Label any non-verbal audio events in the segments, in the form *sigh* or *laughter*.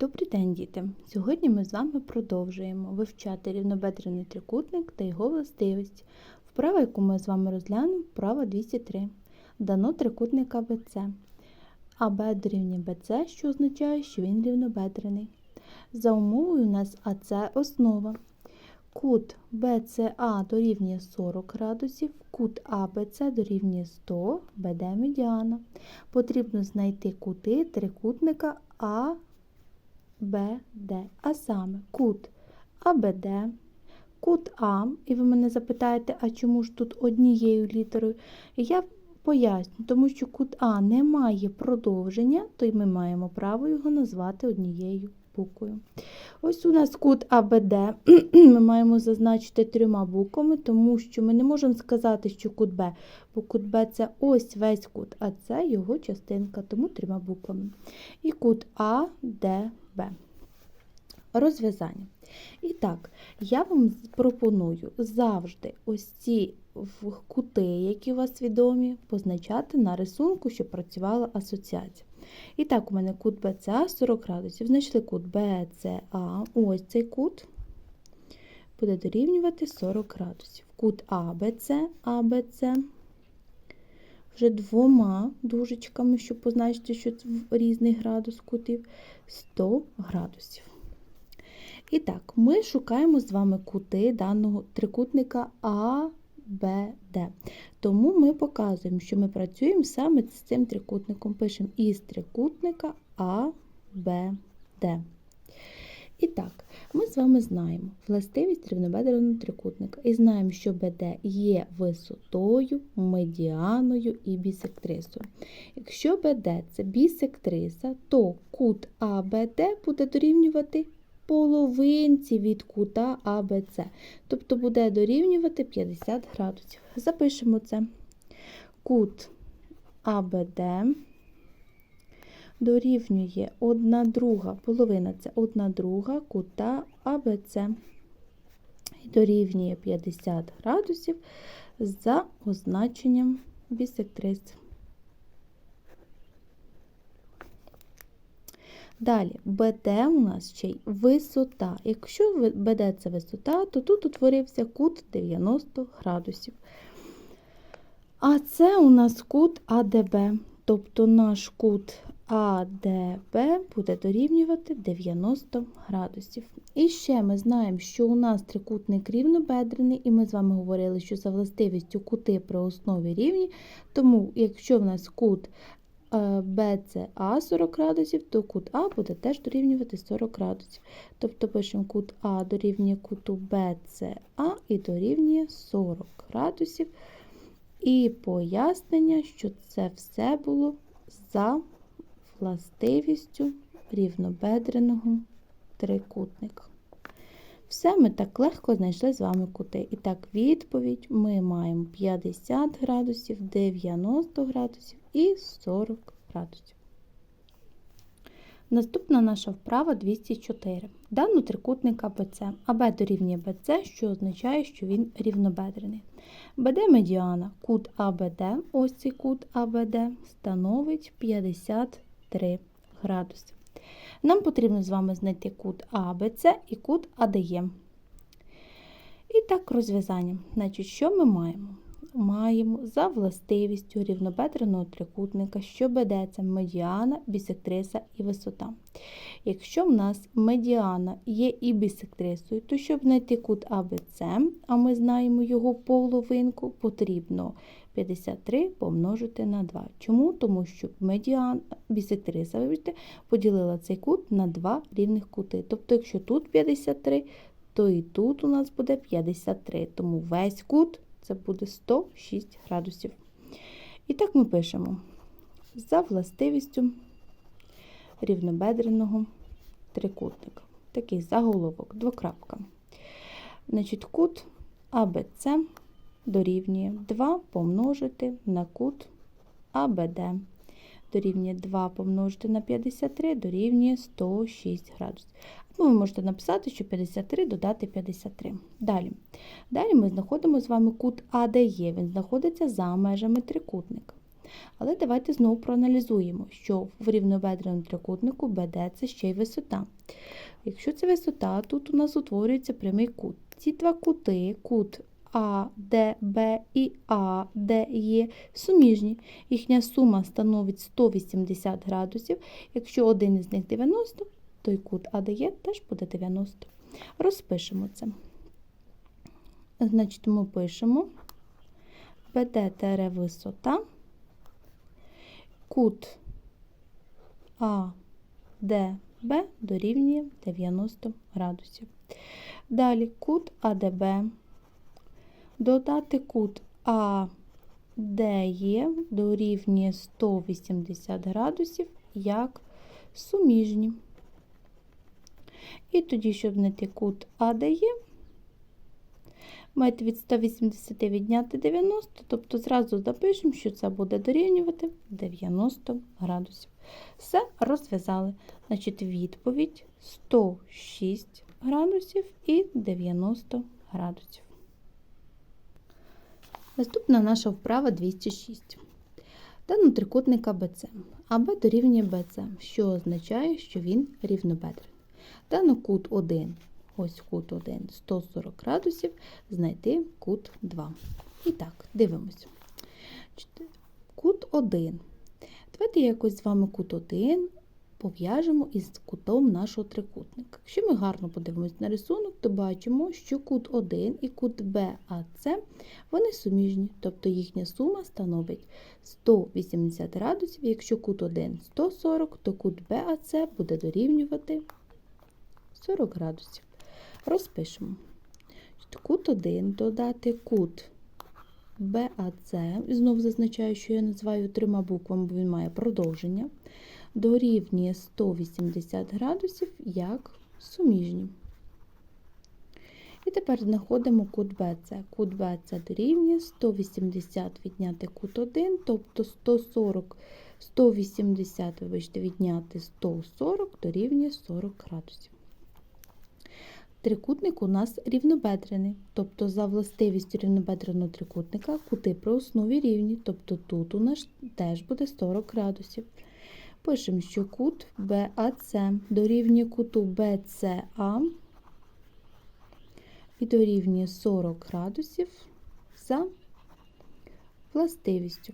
Добрий день, діти! Сьогодні ми з вами продовжуємо вивчати рівнобедрений трикутник та його властивість. Вправа, яку ми з вами розглянемо, вправа 203. Дано трикутник АБЦ. АБ дорівнює БЦ, що означає, що він рівнобедрений. За умовою у нас АЦ основа. Кут BCA дорівнює 40 градусів, кут АБЦ дорівнює 100, БД медіана. Потрібно знайти кути трикутника А. БД, а саме кут АБД, кут А, і ви мене запитаєте, а чому ж тут однією літерою? Я поясню, тому що кут А не має продовження, то й ми маємо право його назвати однією буквою. Ось у нас кут АБД *clears throat* ми маємо зазначити трьома буквами, тому що ми не можемо сказати, що кут Б, бо кут Б це ось весь кут, а це його частинка, тому трьома буквами. І кут АДБ. Розв'язання. І так, я вам пропоную завжди ось ці кути, які у вас відомі, позначати на рисунку, щоб працювала асоціація. І так, у мене кут БЦА 40 градусів. Знайшли кут БЦА, ось цей кут буде дорівнювати 40 градусів. Кут АБЦ, АБЦ вже двома дужечками, щоб позначити, що це різний градус кутів 100 градусів. І так, ми шукаємо з вами кути даного трикутника АБД. Тому ми показуємо, що ми працюємо саме з цим трикутником. Пишемо із трикутника АБД. І так, ми з вами знаємо властивість рівнобедреного трикутника і знаємо, що БД є висотою, медіаною і бісектрисою. Якщо БД це бісектриса, то кут АБД буде дорівнювати половинці від кута АБЦ, тобто буде дорівнювати 50 градусів. Запишемо це. Кут АБД дорівнює 1 друга, половина це 1 друга кута АБЦ. І дорівнює 50 градусів за означенням бісектриси. Далі, БД у нас ще й висота. Якщо БД це висота, то тут утворився кут 90 градусів. А це у нас кут АДБ, тобто наш кут АДБ буде дорівнювати 90 градусів. І ще ми знаємо, що у нас трикутник рівнобедрений, і ми з вами говорили, що за властивістю кути при основі рівні, тому якщо в нас кут BCA 40 градусів, то кут А буде теж дорівнювати 40 градусів. Тобто пишемо кут А дорівнює куту BCA і дорівнює 40 градусів. І пояснення, що це все було за властивістю рівнобедреного трикутника. Все ми так легко знайшли з вами кути. І так, відповідь ми маємо 50 градусів, 90 градусів і 40 градусів. Наступна наша вправа 204. Дану трикутник АБЦ. АБ дорівнює БЦ, що означає, що він рівнобедрений. БД медіана, кут АБД, ось цей кут АБД, становить 53 градуси. Нам потрібно з вами знайти кут АБЦ і кут АДЄ. І так, розв'язання. Значить, що ми маємо? Маємо за властивістю рівнобедреного трикутника, що це медіана, бісектриса і висота. Якщо в нас медіана є і бісектрисою, то щоб знайти кут АБЦ, а ми знаємо його половинку, потрібно 53 помножити на 2. Чому? Тому що медіан, бісектриса вибачте, поділила цей кут на два рівних кути. Тобто, якщо тут 53, то і тут у нас буде 53. Тому весь кут це буде 106 градусів. І так ми пишемо за властивістю рівнобедреного трикутника. Такий заголовок, двокрапка. Значить, кут АБЦ дорівнює 2 помножити на кут АБД. Дорівнює 2 помножити на 53, дорівнює 106 градусів. Або ви можете написати, що 53 додати 53. Далі Далі ми знаходимо з вами кут АДЄ. Він знаходиться за межами трикутника. Але давайте знову проаналізуємо, що в рівнобедреному трикутнику БД це ще й висота. Якщо це висота, тут у нас утворюється прямий кут. Ці два кути, кут АДБ і АДЕ суміжні. Їхня сума становить 180 градусів. Якщо один із них 90, то й кут АДЕ теж буде 90. Розпишемо це. Значить, ми пишемо БД висота, кут АДБ дорівнює 90 градусів. Далі кут АДБ, додати кут АДЕ дорівнює 180 градусів як суміжні. І тоді, щоб знайти кут АДЕ, маєте від 180 відняти 90, тобто зразу запишемо, що це буде дорівнювати 90 градусів. Все розв'язали. Значить, відповідь 106 градусів і 90 градусів. Наступна наша вправа 206. Дано трикутника BC. АБ дорівнює BC, що означає, що він рівнобедрений. Дано кут 1, ось кут 1, 140 градусів, знайти кут 2. І так, дивимося. Кут 1. Давайте якось з вами кут 1 пов'яжемо із кутом нашого трикутника. Якщо ми гарно подивимося на рисунок, то бачимо, що кут 1 і кут БАЦ вони суміжні, тобто їхня сума становить 180 градусів. Якщо кут 1 140, то кут БАЦ буде дорівнювати 40 градусів. Розпишемо. Кут 1 додати кут БАЦ, знову зазначаю, що я називаю трьома буквами, бо він має продовження, дорівнює 180 градусів як суміжні. І тепер знаходимо кут BC. Кут BC дорівнює 180 відняти кут 1, тобто 140, 180, вибачте, відняти 140 дорівнює 40 градусів. Трикутник у нас рівнобедрений, тобто за властивістю рівнобедреного трикутника кути при основі рівні, тобто тут у нас теж буде 40 градусів. Пишемо, що кут BAC дорівнює куту BCA і дорівнює 40 градусів за властивістю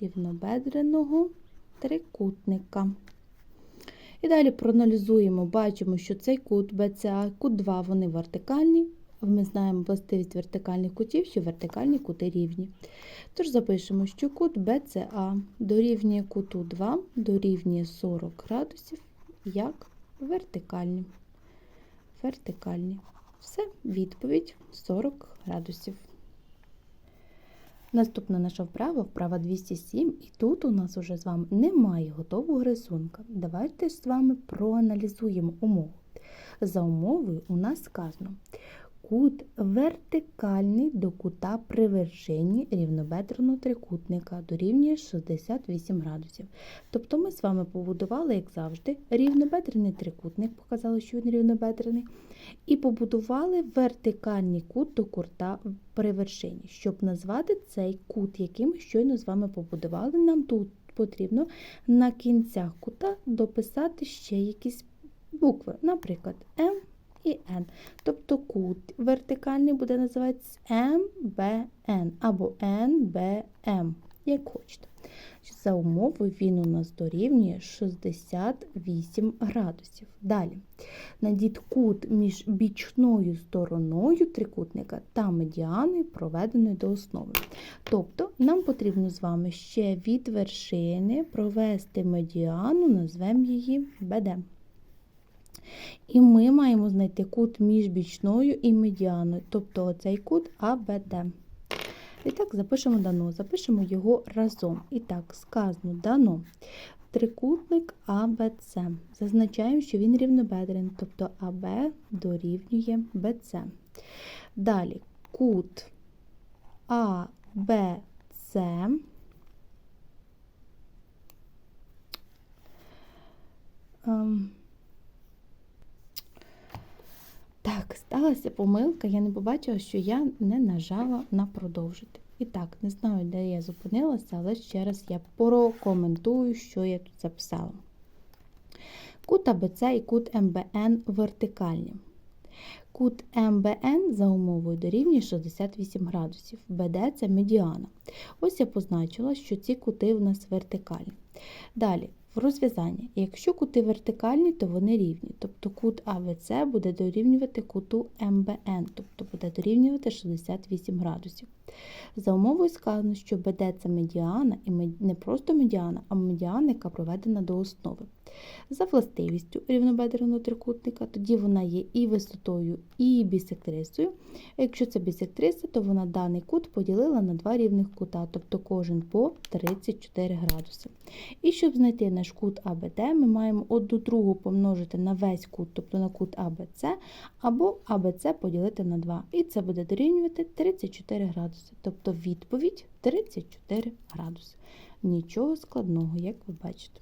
рівнобедреного трикутника. І далі проаналізуємо, бачимо, що цей кут BCA, кут 2, вони вертикальні. Ми знаємо властивість вертикальних кутів, що вертикальні кути рівні. Тож запишемо, що кут BCA дорівнює куту 2 дорівнює 40 градусів як вертикальні. Вертикальні. Все, відповідь 40 градусів. Наступна наша вправа, вправа 207, і тут у нас уже з вами немає готового рисунка. Давайте з вами проаналізуємо умову. За умовою у нас сказано кут вертикальний до кута при вершині рівнобедреного трикутника дорівнює 68 градусів. Тобто ми з вами побудували, як завжди, рівнобедрений трикутник, показали, що він рівнобедрений, і побудували вертикальний кут до кута при вершині. Щоб назвати цей кут, який ми щойно з вами побудували, нам тут потрібно на кінцях кута дописати ще якісь букви, наприклад, М і N. Тобто кут вертикальний буде називатися MBN або NBM, як хочете. За умовою він у нас дорівнює 68 градусів. Далі, найдіть кут між бічною стороною трикутника та медіаною, проведеною до основи. Тобто, нам потрібно з вами ще від вершини провести медіану, назвемо її BD. І ми маємо знайти кут між бічною і медіаною, тобто оцей кут АБД. І так, запишемо дано, запишемо його разом. І так, сказано дано. Трикутник АБЦ. Зазначаємо, що він рівнобедрений, тобто АБ дорівнює БЦ. Далі кут АБЦ. Так, сталася помилка, я не побачила, що я не нажала на продовжити. І так, не знаю, де я зупинилася, але ще раз я прокоментую, що я тут записала. Кут АБЦ і кут МБН вертикальні. Кут МБН за умовою дорівнює 68 градусів. БД це медіана. Ось я позначила, що ці кути у нас вертикальні. Далі, в розв'язанні. Якщо кути вертикальні, то вони рівні. Тобто кут АВЦ буде дорівнювати куту МБН, тобто буде дорівнювати 68 градусів. За умовою сказано, що БД це медіана, і не просто медіана, а медіана, яка проведена до основи. За властивістю рівнобедреного трикутника, тоді вона є і висотою, і бісектрисою. Якщо це бісектриса, то вона даний кут поділила на два рівних кута, тобто кожен по 34 градуси. І щоб знайти наш кут АБД, ми маємо одну другу помножити на весь кут, тобто на кут АБЦ, або АБЦ поділити на 2. І це буде дорівнювати 34 градуси. Тобто відповідь 34 градуси. Нічого складного, як ви бачите.